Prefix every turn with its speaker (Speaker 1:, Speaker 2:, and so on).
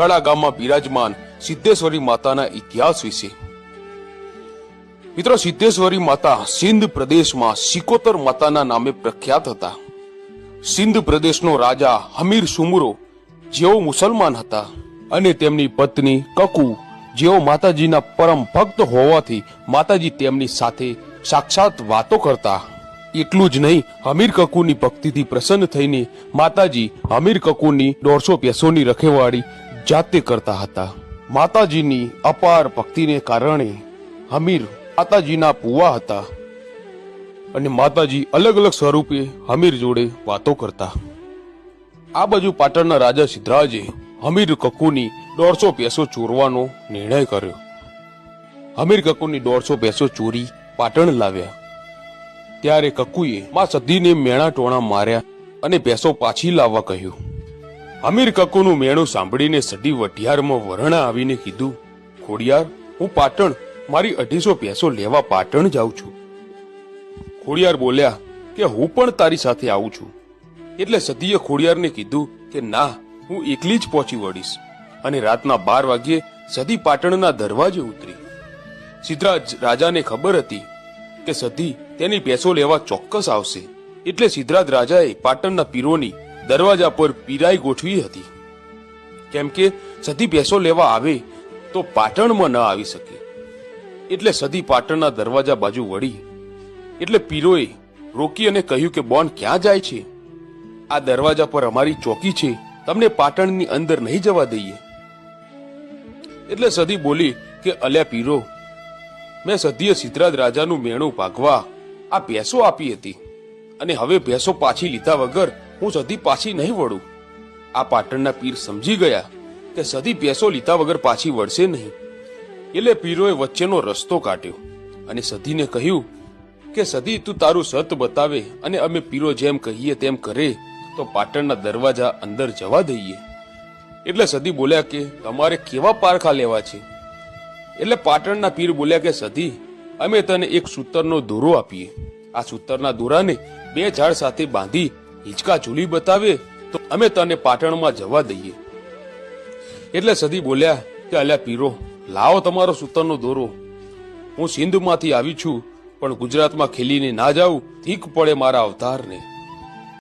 Speaker 1: કળા ગામમાં બિરાજમાન સિદ્ધેશ્વરી માતાના ઇતિહાસ વિશે. મિત્રો, સિદ્ધેશ્વરી માતા સિંધ પ્રદેશમાં સિકોતર માતાના નામે પ્રખ્યાત હતા. સિંધ પ્રદેશનો રાજા હમીર સુમરો જેઓ મુસલમાન હતા અને તેમની પત્ની કકુ જેઓ માતાજીના પરમ ભક્ત હોવાથી માતાજી તેમની સાથે સાક્ષાત વાતો કરતા. એટલું જ નહીં, હમીર કકુની ભક્તિથી પ્રસન્ન થઈને માતાજી હમીર કકુની દોઢસો પેસોની રખેવાળી જાતે કરતા હતા. માતાજીની અપાર ભક્તિને કારણે હમીર માતાજીના પુવા હતા અને માતાજી અલગ અલગ સ્વરૂપે હમીર જોડે વાતો કરતા. આ બાજુ પાટણના રાજા સિદ્ધરાજે હમીર કકુની દોઢસો પેસો ચોરવાનો નિર્ણય કર્યો. હમીર કકુની દોઢસો પેસો ચોરી પાટણ લાવ્યા. ત્યારે કકુએ માં સદીને મેણા ટોણા માર્યા અને પેસો પાછી લાવવા કહ્યું. હમીર કકુનું મેણું સાંભળીને સડી વઢિયારમાં વરણા આવીને કીધું, ખોડિયાર, હું પાટણ, મારી અઢીસો પેસો લેવા પાટણ જાઉં છું. ખોડિયાર બોલ્યા કે, હું પણ તારી સાથે આવું છું. એટલે સદીએ ખોડિયારને કીધું કે, ના, હું એકલી જ પહોંચી વળીશ. અને રાતના બાર વાગ્યે સદી પાટણના દરવાજે ઉતરી. સિદ્ધરાજ રાજાને ખબર હતી કે સદી તેની પેસો લેવા ચોક્કસ આવશે. એટલે સિદ્ધરાજ રાજાએ પાટણના પીરોની દરવાજા પર પીરાઈ ગોઠવી હતી. કેમ કે સધી ભેંસો લેવા આવે તો પાટણમાં ન આવી શકે. એટલે સદી પાટણના દરવાજા બાજુ વળી. એટલે પીરોએ રોકી અને કહ્યું કે, બોન, ક્યાં જાય છે? આ દરવાજા પર અમારી ચોકી છે. તમને પાટણની અંદર નહીં જવા દઈએ. એટલે સદી બોલી કે, અલ્યા પીરો, મેં સદીએ સિદ્ધરાજ રાજાનું મેણું ભાગવા આ ભેંસો આપી હતી. અને હવે ભેંસો પાછી લીધા વગર હું સદી પાછી નહીં વળું. આ પાટણના પીર સમજી ગયા કે સદી પેસો લીધા વગર પાછી વળશે નહીં. એટલે પીરોએ વચ્ચેનો રસ્તો કાઢ્યો અને સદીને કહ્યું કે સદી તું તારું સત બતાવે અને અમે પીરો જેમ કહીએ તેમ કરે તો પાટણના દરવાજા અંદર જવા દઈએ. એટલે સદી બોલ્યા કે, તમારે કેવા પારખા લેવા છે? એટલે પાટણના પીર બોલ્યા કે સદી અમે તને એક સૂતરનો દોરો આપીએ. આ સૂતરના દોરાને બે ઝાડ સાથે બાંધી હિંચકા ચૂલી બતાવે તો અમે તને પાટણમાં જવા દઈએ. એટલે સદી બોલ્યા કે અલ્યા પીરો, લાવો તમારો સૂતરનો દોરો. હું સિંધમાંથી આવી છું, પણ ગુજરાતમાં ખેલીને ના જાઉં, ઠીક પડે મારા અવતારને.